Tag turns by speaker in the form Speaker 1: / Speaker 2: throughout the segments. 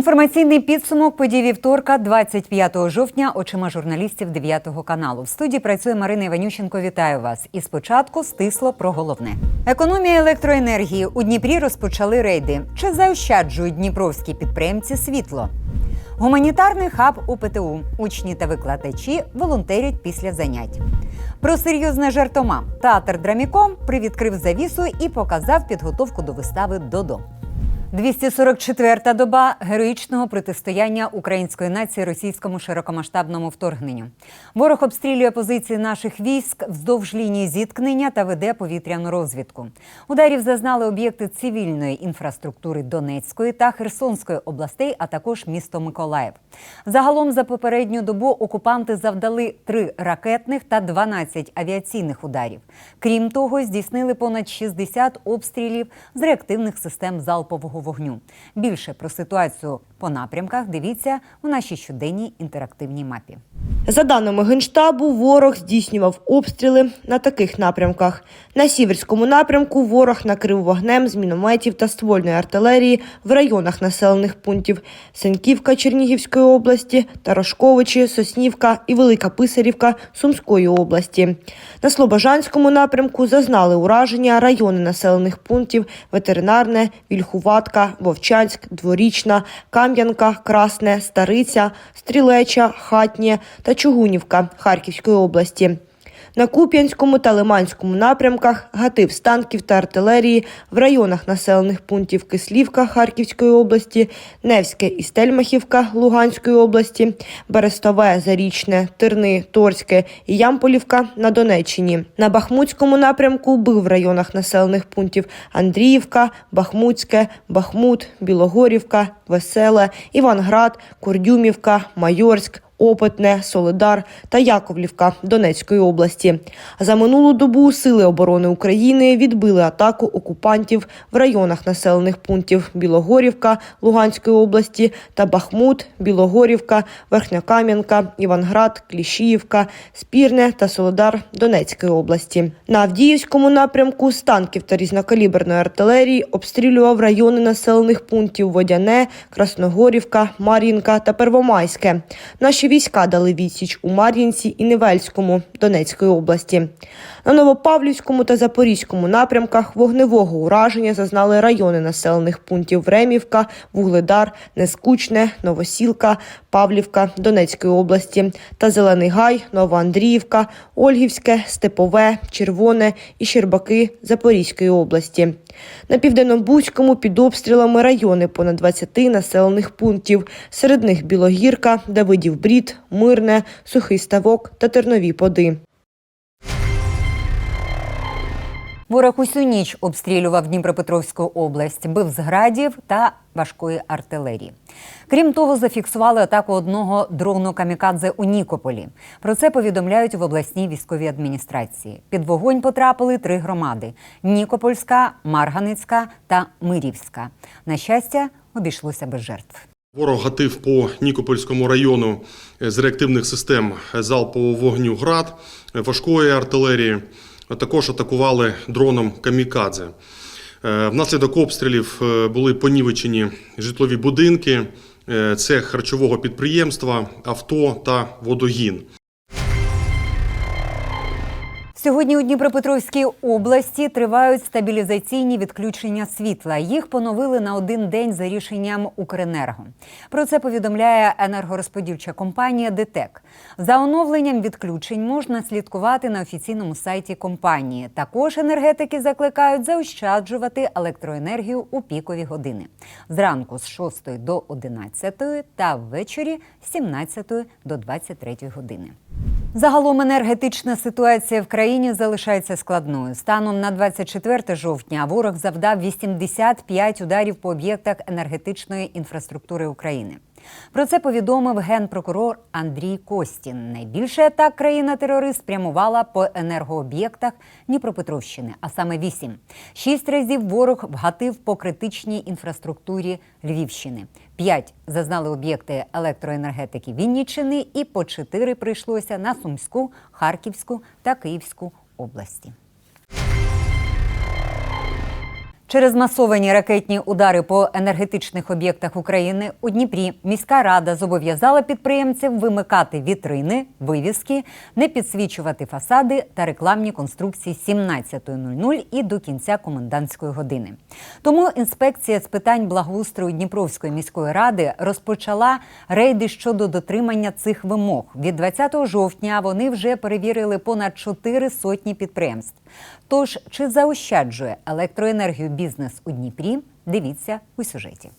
Speaker 1: Інформаційний підсумок подій вівторка, 25 жовтня, очима журналістів 9 каналу. В студії працює Марина Іванющенко. Вітаю вас. І спочатку стисло про головне. Економія електроенергії у Дніпрі розпочали рейди. Чи заощаджують дніпровські підприємці світло? Гуманітарний хаб у ПТУ. Учні та викладачі волонтерять після занять. Про серйозне жартома. Театр Драміком привідкрив завісу і показав підготовку до вистави Додо. 244-та доба героїчного протистояння української нації російському широкомасштабному вторгненню. Ворог обстрілює позиції наших військ вздовж лінії зіткнення та веде повітряну розвідку. Ударів зазнали об'єкти цивільної інфраструктури Донецької та Херсонської областей, а також місто Миколаїв. Загалом за попередню добу окупанти завдали три ракетних та 12 авіаційних ударів. Крім того, здійснили понад 60 обстрілів з реактивних систем залпового вогню. Більше про ситуацію по напрямках дивіться у нашій щоденній інтерактивній мапі.
Speaker 2: За даними Генштабу, ворог здійснював обстріли на таких напрямках. На сіверському напрямку ворог накрив вогнем з мінометів та ствольної артилерії в районах населених пунктів Сеньківка Чернігівської області, Тарошковичі, Соснівка і Велика Писарівка Сумської області. На Слобожанському напрямку зазнали ураження райони населених пунктів Ветеринарне, Вільхуватка, Вовчанськ, Дворічна, Кам'янка, Красне, Стариця, Стрілеча, Хатнє та Чугунівка Харківської області. На Куп'янському та Лиманському напрямках гатив з танків та артилерії в районах населених пунктів Кислівка Харківської області, Невське і Стельмахівка Луганської області, Берестове, Зарічне, Терни, Торське і Ямполівка на Донеччині. На Бахмутському напрямку бив в районах населених пунктів Андріївка, Бахмутське, Бахмут, Білогорівка, Веселе, Іванград, Кордюмівка, Майорськ, Опитне, Солидар та Яковлівка Донецької області. За минулу добу сили оборони України відбили атаку окупантів в районах населених пунктів Білогорівка Луганської області та Бахмут, Білогорівка, Верхньокам'янка, Іванград, Кліщіївка, Спірне та Солидар Донецької області. На Авдіївському напрямку з танків та різнокаліберної артилерії обстрілював райони населених пунктів Водяне, Красногорівка, Мар'їнка та Первомайське. Наші війська дали відсіч у Мар'їнці і Невельському Донецької області. На Новопавлівському та Запорізькому напрямках вогневого ураження зазнали райони населених пунктів Времівка, Вугледар, Нескучне, Новосілка, Павлівка Донецької області та Зелений Гай, Новоандріївка, Ольгівське, Степове, Червоне і Щербаки Запорізької області. На південно-бузькому під обстрілами райони понад 20 населених пунктів. Серед них Білогірка, Давидів Брід, Мирне, Сухий Ставок та Тернові Поди.
Speaker 1: Ворог усю ніч обстрілював Дніпропетровську область, бив з градів та важкої артилерії. Крім того, зафіксували атаку одного дрону камікадзе у Нікополі. Про це повідомляють в обласній військовій адміністрації. Під вогонь потрапили три громади: Нікопольська, Марганицька та Мирівська. На щастя, обійшлося без жертв.
Speaker 3: Ворог гатив по Нікопольському району з реактивних систем залпового вогню ГРАД, важкої артилерії. Також атакували дроном Камікадзе. Е, Внаслідок обстрілів е, були понівечені житлові будинки, е, цех харчового підприємства, авто та водогін.
Speaker 1: Сьогодні у Дніпропетровській області тривають стабілізаційні відключення світла. Їх поновили на один день за рішенням Укренерго. Про це повідомляє енергорозподільча компанія ДТЕК. За оновленням відключень можна слідкувати на офіційному сайті компанії. Також енергетики закликають заощаджувати електроенергію у пікові години зранку з 6 до 11 та ввечері з 17 до 23 години. Загалом енергетична ситуація в країні залишається складною. Станом на 24 жовтня ворог завдав 85 ударів по об'єктах енергетичної інфраструктури України. Про це повідомив генпрокурор Андрій Костін. Найбільше атак країна-терорист спрямувала по енергооб'єктах Дніпропетровщини, а саме вісім. Шість разів ворог вгатив по критичній інфраструктурі Львівщини. П'ять зазнали об'єкти електроенергетики Вінніччини і по чотири прийшлося на Сумську, Харківську та Київську області. Через масовані ракетні удари по енергетичних об'єктах України у Дніпрі міська рада зобов'язала підприємців вимикати вітрини, вивіски, не підсвічувати фасади та рекламні конструкції з 17.00 і до кінця комендантської години. Тому інспекція з питань благоустрою Дніпровської міської ради розпочала рейди щодо дотримання цих вимог. Від 20 жовтня вони вже перевірили понад 4 сотні підприємств. Тож чи заощаджує електроенергію бізнес у Дніпрі? Дивіться у сюжеті.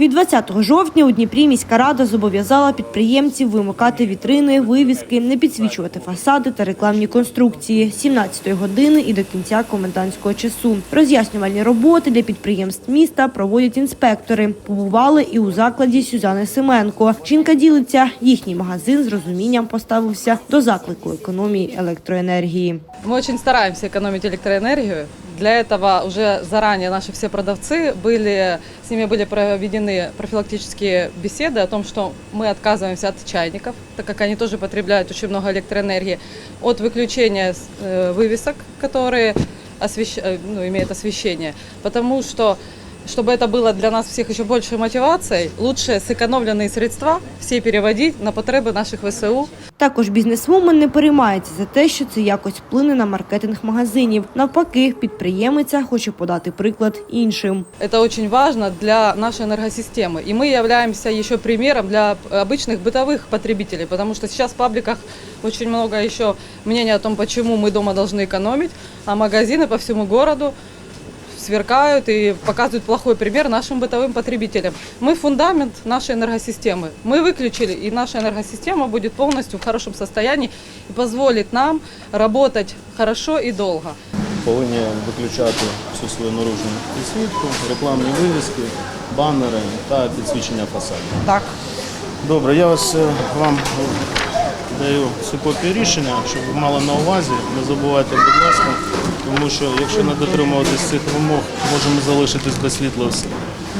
Speaker 2: Від 20 жовтня у Дніпрі міська рада зобов'язала підприємців вимикати вітрини, вивіски, не підсвічувати фасади та рекламні конструкції з 17 години і до кінця комендантського часу. Роз'яснювальні роботи для підприємств міста проводять інспектори. Побували і у закладі Сюзани Семенко. Жінка ділиться, їхній магазин з розумінням поставився до заклику економії електроенергії.
Speaker 4: Мы очень стараемся экономить электроэнергию. Для этого уже заранее наши все продавцы были, с ними были проведены профилактические беседы о том, что мы отказываемся от чайников, так как они тоже потребляют очень много электроэнергии, от выключения э, вывесок, которые освещ- э, ну, имеют освещение, потому что чтобы это было для нас всех еще большей мотивацией, лучше сэкономленные средства все переводить на потребы наших ВСУ,
Speaker 2: Також бізнесвумен не переймається за те, що це якось вплине на маркетинг магазинів. Навпаки, підприємиця хоче подати приклад іншим.
Speaker 4: Это очень важно для нашей энергосистемы. И мы являемся еще примером для обычных бытовых потребителей, потому что сейчас в пабликах очень много еще мнений о том, почему мы дома должны экономить, а магазины по всему городу сверкают и показывают плохой пример нашим бытовым потребителям. Мы фундамент нашей энергосистемы. Мы выключили, и наша энергосистема будет полностью в хорошем состоянии и позволит нам работать хорошо и долго.
Speaker 5: повинні виключати всю свою наружну підсвітку, рекламні вивіски, банери та підсвічення фасадів.
Speaker 4: Так.
Speaker 5: Добре, я вас е, вам даю цю копію рішення, щоб ви мали на увазі. Не забувайте, будь ласка, тому що якщо не дотримуватись цих вимог, можемо залишитись без світла всі.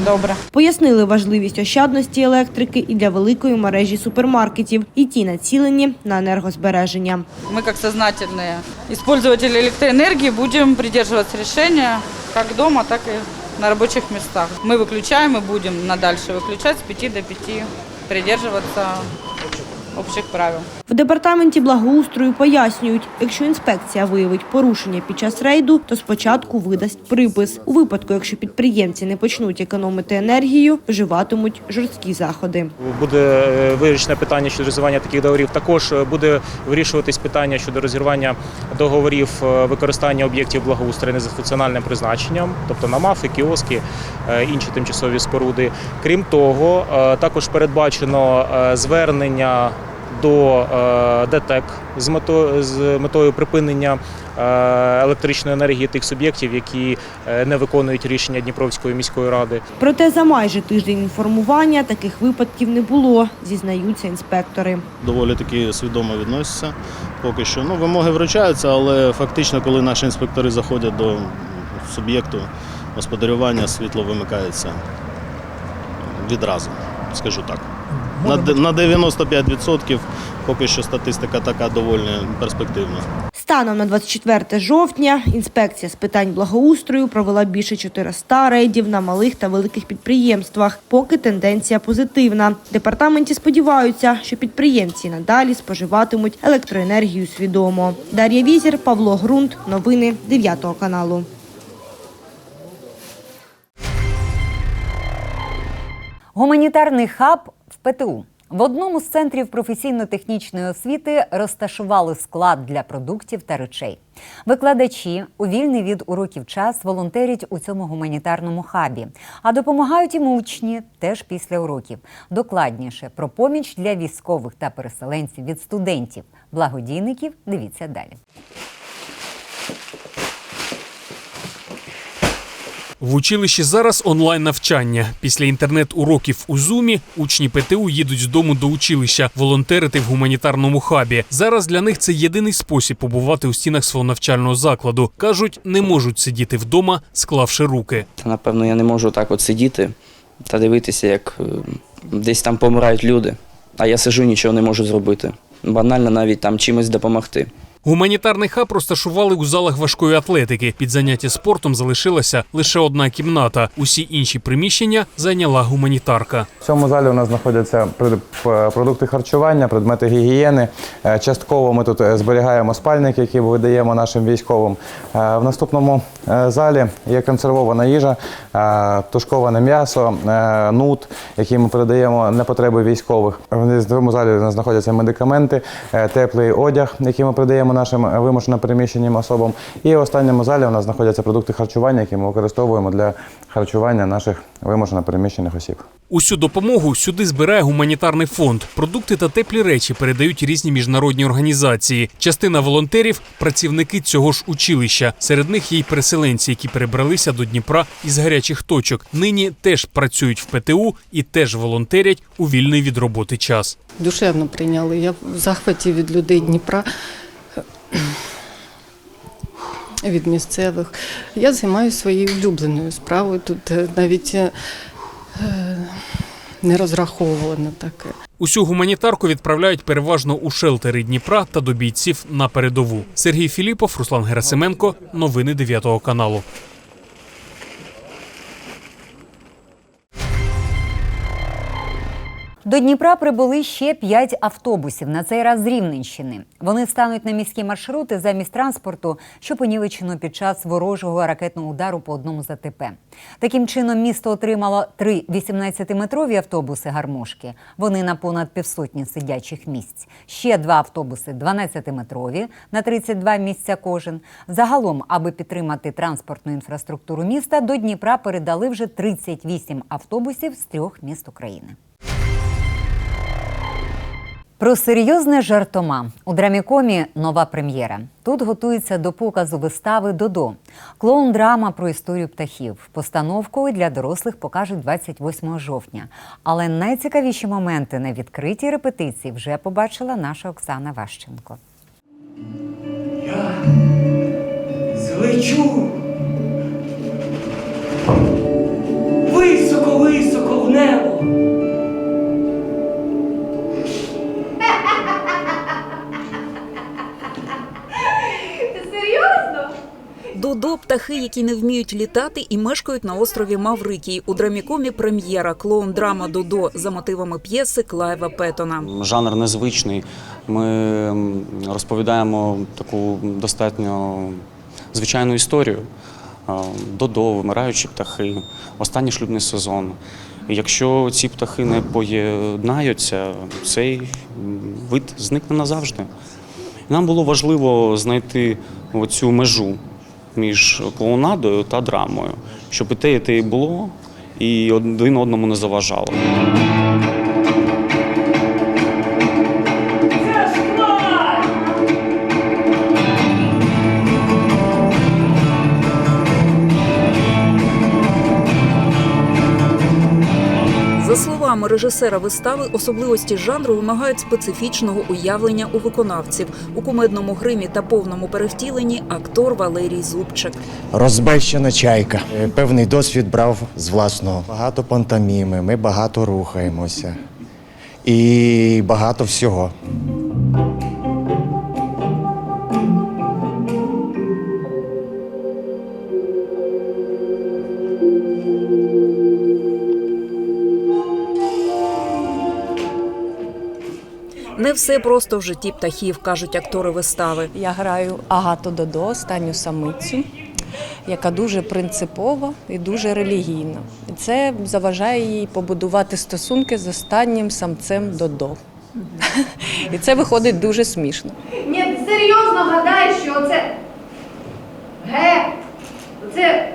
Speaker 4: Добре.
Speaker 2: Пояснили важливість ощадності електрики і для великої мережі супермаркетів, і ті націлені на енергозбереження.
Speaker 6: Мы, как сознательные использователи электроэнергии, будем придерживаться решения как дома, так и на рабочих местах. Мы выключаем и будем на дальше выключать с 5 до 5, придерживаться общих правил.
Speaker 2: В департаменті благоустрою пояснюють, якщо інспекція виявить порушення під час рейду, то спочатку видасть припис. У випадку, якщо підприємці не почнуть економити енергію, вживатимуть жорсткі заходи.
Speaker 7: Буде е, вирішене питання щодо розірвання таких договорів. Також е, буде вирішуватись питання щодо розірвання договорів е, використання об'єктів благоустрою не за функціональним призначенням, тобто намафи, кіоски, е, інші тимчасові споруди. Крім того, також передбачено звернення до е, ДТЕК з метою, з метою припинення е, електричної енергії тих суб'єктів, які е, не виконують рішення Дніпровської міської ради.
Speaker 2: Проте за майже тиждень інформування таких випадків не було, зізнаються інспектори.
Speaker 5: Доволі таки свідомо відносяться. Поки що ну, вимоги вручаються, але фактично, коли наші інспектори заходять до суб'єкту господарювання, світло вимикається відразу, скажу так. На, на 95% поки що статистика така доволі перспективна.
Speaker 2: Станом на 24 жовтня інспекція з питань благоустрою провела більше 400 рейдів на малих та великих підприємствах. Поки тенденція позитивна. Департаменті сподіваються, що підприємці надалі споживатимуть електроенергію свідомо. Дар'я Візір, Павло Грунт. Новини 9 каналу.
Speaker 1: Гуманітарний хаб в ПТУ. В одному з центрів професійно-технічної освіти розташували склад для продуктів та речей. Викладачі у вільний від уроків час волонтерять у цьому гуманітарному хабі, а допомагають їм учні теж після уроків. Докладніше про поміч для військових та переселенців від студентів, благодійників. Дивіться далі.
Speaker 8: В училищі зараз онлайн навчання. Після інтернет-уроків у Зумі учні ПТУ їдуть з дому до училища волонтерити в гуманітарному хабі. Зараз для них це єдиний спосіб побувати у стінах свого навчального закладу. кажуть, не можуть сидіти вдома, склавши руки.
Speaker 9: Та, напевно, я не можу так от сидіти та дивитися, як е, десь там помирають люди, а я сижу, нічого не можу зробити. Банально навіть там чимось допомогти.
Speaker 8: Гуманітарний хаб розташували у залах важкої атлетики. Під заняття спортом залишилася лише одна кімната. Усі інші приміщення зайняла гуманітарка.
Speaker 10: В цьому залі у нас знаходяться продукти харчування, предмети гігієни. Е, Частково ми тут е, зберігаємо спальники, які видаємо нашим військовим. Е, В наступному залі є консервована їжа, тушковане м'ясо, нут, який ми передаємо на потреби військових. В цьому залі у знаходяться медикаменти, теплий одяг, який ми передаємо нашим вимушено переміщеним особам. І в останньому залі у нас знаходяться продукти харчування, які ми використовуємо для харчування наших вимушено переміщених осіб.
Speaker 8: Усю допомогу сюди збирає гуманітарний фонд. Продукти та теплі речі передають різні міжнародні організації. Частина волонтерів працівники цього ж училища. Серед них є й переселенці, які перебралися до Дніпра із гарячих точок. Нині теж працюють в ПТУ і теж волонтерять у вільний від роботи час.
Speaker 11: душевно прийняли. Я в захваті від людей Дніпра, від місцевих. Я займаюся своєю улюбленою справою. Тут е, навіть е, е, не розраховувала на таке.
Speaker 8: Усю гуманітарку відправляють переважно у шелтери Дніпра та до бійців на передову. Сергій Філіпов, Руслан Герасименко. Новини 9 каналу.
Speaker 1: До Дніпра прибули ще п'ять автобусів, на цей раз з Рівненщини. Вони стануть на міські маршрути замість транспорту, що понівечено під час ворожого ракетного удару по одному з АТП. Таким чином, місто отримало три 18-метрові автобуси гармошки. Вони на понад півсотні сидячих місць. Ще два автобуси 12-метрові на 32 місця кожен. Загалом, аби підтримати транспортну інфраструктуру міста, до Дніпра передали вже 38 автобусів з трьох міст України. Про серйозне жартома у драмікомі нова прем'єра. Тут готується до показу вистави Додо. Клоун драма про історію птахів. Постановку для дорослих покажуть 28 жовтня. Але найцікавіші моменти на відкритій репетиції вже побачила наша Оксана Ващенко.
Speaker 12: Я злечу
Speaker 13: Додо птахи, які не вміють літати і мешкають на острові Маврикій. У драмікомі прем'єра клоун драма Додо за мотивами п'єси Клайва Петтона.
Speaker 14: Жанр незвичний. Ми розповідаємо таку достатньо звичайну історію. Додо, вимираючі птахи, останній шлюбний сезон. Якщо ці птахи не поєднаються, цей вид зникне назавжди. Нам було важливо знайти оцю межу між клоунадою та драмою, щоб і те, і те і було, і один одному не заважало.
Speaker 13: Словами режисера вистави, особливості жанру вимагають специфічного уявлення у виконавців. У кумедному гримі та повному перевтіленні актор Валерій Зубчик.
Speaker 15: Розбещена чайка. Е, Певний досвід брав з власного. Багато пантоміми, ми багато рухаємося. І багато всього.
Speaker 13: Не все просто в житті птахів, кажуть актори вистави.
Speaker 11: Я граю Агату Додо, останню самицю, яка дуже принципова і дуже релігійна. І це заважає їй побудувати стосунки з останнім самцем Додо. І це виходить дуже смішно.
Speaker 16: Ні, ти серйозно гадаєш, що це. Ге, це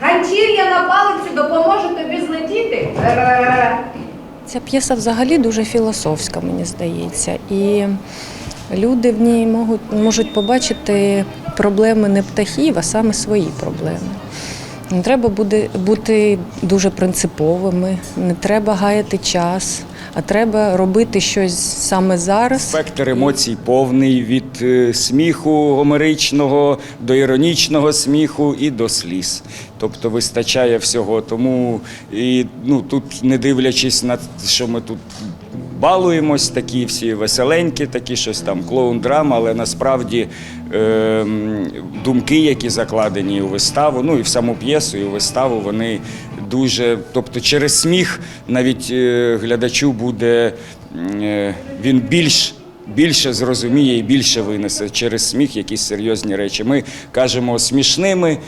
Speaker 16: ганчір'я на палиці допоможе тобі злетіти.
Speaker 11: Ця п'єса взагалі дуже філософська, мені здається. І люди в ній можуть, можуть побачити проблеми не птахів, а саме свої проблеми. Не треба буде бути дуже принциповими, не треба гаяти час, а треба робити щось саме зараз.
Speaker 17: Спектр емоцій повний від е, сміху гомеричного до іронічного сміху і до сліз. Тобто вистачає всього. Тому і ну тут, не дивлячись на те, що ми тут балуємось, такі всі веселенькі, такі щось там клоун-драма, але насправді е, думки, які закладені у виставу, ну і в саму п'єсу, і у виставу, вони дуже. Тобто через сміх навіть е, глядачу буде е, він більш. Більше зрозуміє і більше винесе через сміх якісь серйозні речі. Ми кажемо смішними,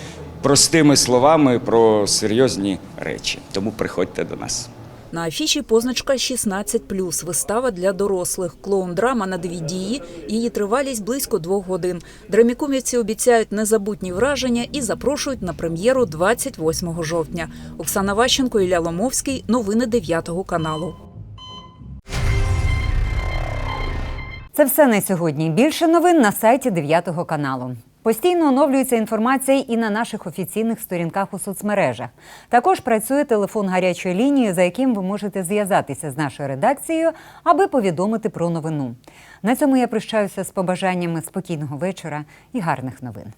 Speaker 17: простими словами про серйозні речі. Тому приходьте до нас.
Speaker 13: На афіші позначка 16+, вистава для дорослих. Клоун-драма на дві дії. Її тривалість близько двох годин. Драмікомівці обіцяють незабутні враження і запрошують на прем'єру 28 жовтня. Оксана Ващенко, Ілля Ломовський. Новини 9 каналу.
Speaker 1: Це все на сьогодні. Більше новин на сайті 9 каналу. Постійно оновлюється інформація і на наших офіційних сторінках у соцмережах. Також працює телефон гарячої лінії, за яким ви можете зв'язатися з нашою редакцією, аби повідомити про новину. На цьому я прощаюся з побажаннями спокійного вечора і гарних новин.